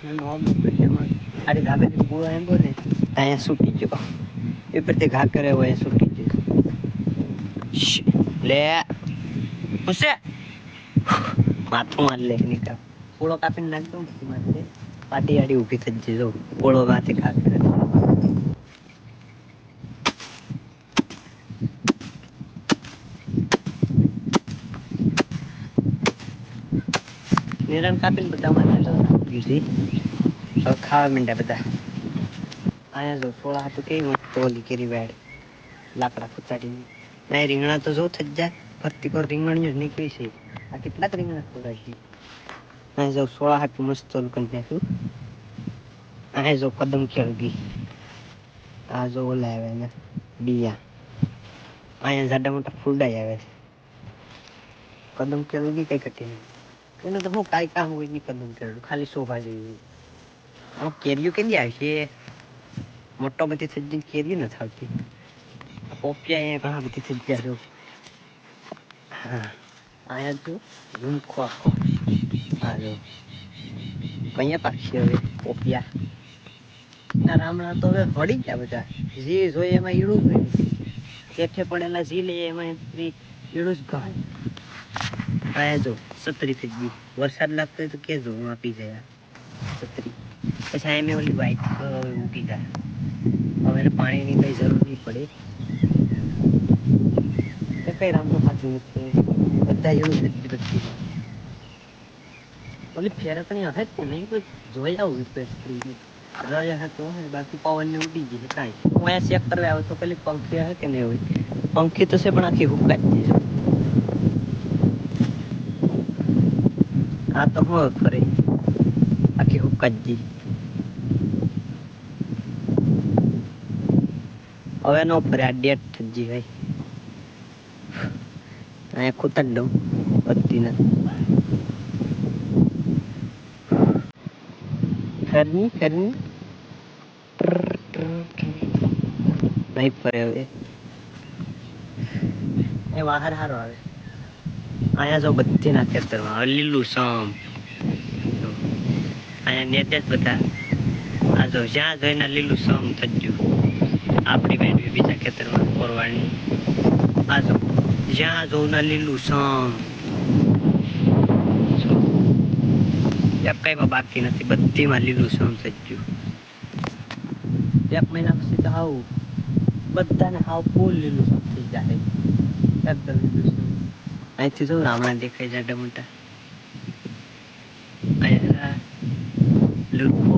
આડી ધાબેથી પૂરો એમ બોલે અહીંયા સૂટી ગયો. એ પરથી ઘા કરે હોય સૂટી ગયો. લે. પૂછે. માથું માર લે નીકળ પોળો કાપીને નાખ દઉં માથે પાટી આડી ઊભી થઈ જજો. પોળો માથે ઘા કરે. નિરણ કાપીને બધા માથે લો ખાવા માંડ્યા બધા. અહીંયા જો સોળા હતું કેવી મસ્ત ઓલી કેરી વેડ લાકડા કુચાડીને ના રીંગણા તો જો થઈ જાય, ફરતી પર રીંગણીઓ જ નીકળી છે. આ કેટલાક રીંગણા ખોરાય છે. અહીંયા જો સોળા હાથું મસ્ત ઓલું કરી નાખ્યું. અહીંયા જો કદમ ખેડગી આ જો ઓલા આવે ને, બીયા. અહીંયા જાડા મોટા ફૂલડાઈ આવે છે. કદમ ખેડગી કઈ કટી નહીં. એનું તો હું કાંઈ કામ હોય નહીં કદમ ખેડું ખાલી શોભા જેવી. આમ કેરીઓ કેવી આવશે મોટો બધી જઈને કેરીઓ નથી આવતી. પોપિયા અહીંયા ઘણા બધી ગયા જો હા. અહીંયા જો ઝુમખો હવે પોપિયા. રામણા તો હવે વળી ગયા બધા. જે જોઈએ એમાં ઈડું હોય. કેઠે પડેલા જી લઈએ, એમાં ઈડું જ ગણ અહીંયા જો સત્રી થઈ ગઈ. વરસાદ લાગતો હોય તો કેજો, હું આપી જાય સત્રી પછી એમ ઓલી વાઈટ ઉગી જાય. હવે પાણીની કઈ જરૂર નહીં પડે. તે કઈ રામનું બધા એવું નથી બધી ઓલી ફેરકણી હશે જ નહીં, કોઈ જોઈ આવું રજા હતો બાકી પવન ને ઉડી ગઈ કાંઈ. હું અહીંયા ચેક કરવા આવ્યો તો પેલી પંખી હે કે નહીં હોય? પંખી તો છે, પણ આખી હુકાઈ છે. આ તો હું ફરે. આખી હુકાઈ જ ગઈ હવે નો ફરે આ ડેટ થઈ ભાઈ. અહીંયા ખૂતા જ દઉં, બધી નથી. ફેરની ફેરની. નહીં ફરે હવે. એ બહાર હારો આવે. અહીંયા જો બધી ના ખેતરમાં લીલું સમ. અહીંયા નેતે જ બધા. આ જો જ્યાં જોઈને લીલું સમ થઈ ગયું. આપણી બીજા ખેતરમાં કોરવાની. આ જો જ્યાં જોઉં ના લીલું સમ એકાઈમાં બાકી નથી, બધીમાં લીલું સમ થઈ ગયું. એક મહિના પછી તો આવું બધાને હાવ ફૂલ લીલું સમ થઈ જાય. એકદમ લીલું સમ અહીંથી જો રામણા દેખાય જાડા મોટા અહીંયા લુડકો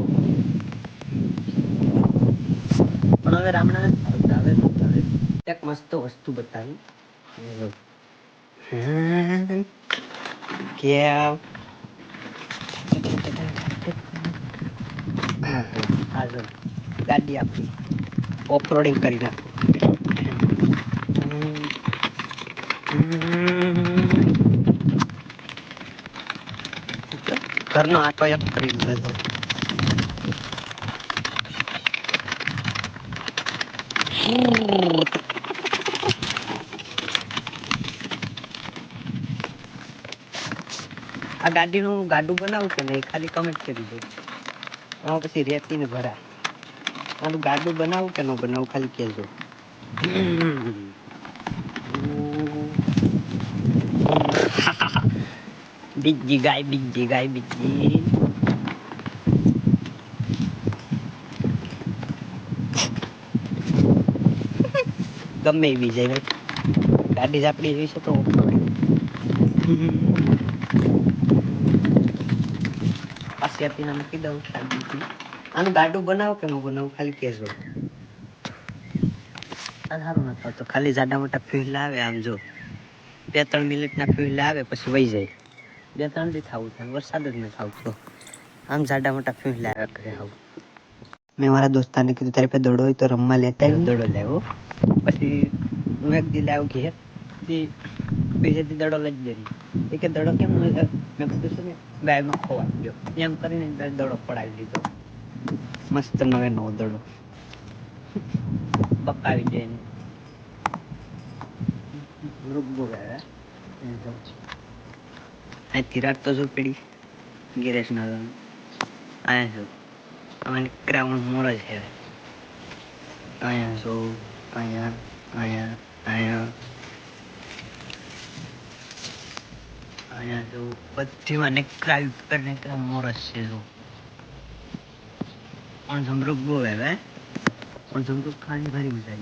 પણ હવે રામણા નથી આવતા હવે નથી આવે એક મસ્ત વસ્તુ બતાવી કેવ હા જો ગાડી આપી ઓફરોડિંગ કરી નાખો ઘરનો આટો એક કરી દીધો આ ગાડીનું ગાડું બનાવું કે નહીં ખાલી કમેન્ટ કરી દો આમાં પછી રેતીને ભરા આનું ગાડું બનાવું કે ન બનાવું ખાલી કહેજો. બીજી ગાય બીજી ગાય, બીજી. ગમે એવી જાય. ગાડી જ આપણી એવી છે તો પાછી આપીને મૂકી દઉં. આનું ગાડું બનાવો કે હું બનાવું? ખાલી કહેજો. સારું નથી આવતું. ખાલી જાડા મોટા ફ્યુલ લાવે આમ જો. બે ત્રણ મિનિટના ફ્યુલ આવે પછી વહી જાય. બે ત્રણ દી થવું થાય વરસાદ જ નથી આવતો. આમ જાડા મોટા ફ્યુલ લાવે કરે આવું મેં મારા દોસ્તાને કીધું તારી પાસે દડો હોય તો રમવા લેતા દડો લેવો પછી હું એક દી લાવ્યો ઘેર. દી બીજે દી દડો લઈ જ જરી એ કે દડો કેમ? મેં કીધું છે ને ગાયમાં ખોવાઈ ગયો. એમ કરીને દડો પડાવી દીધો. મસ્ત નવે નવો દડો. પકાવી જાય ને રૂબો ગયા અહીંથી રાત તો શું પડી? ગિરેશ ના અહીંયા જો આમાં ગ્રાઉન્ડ મોર જ છે. અહીંયા જો અહીંયા અહીંયા અહીંયા. અહીંયા જો બધીમાં નીકળા ઉપર નેકરા મોર છે જો. પણ જમરૂક બહુ હવે પણ જમરૂક ખાવાની ભારી મજા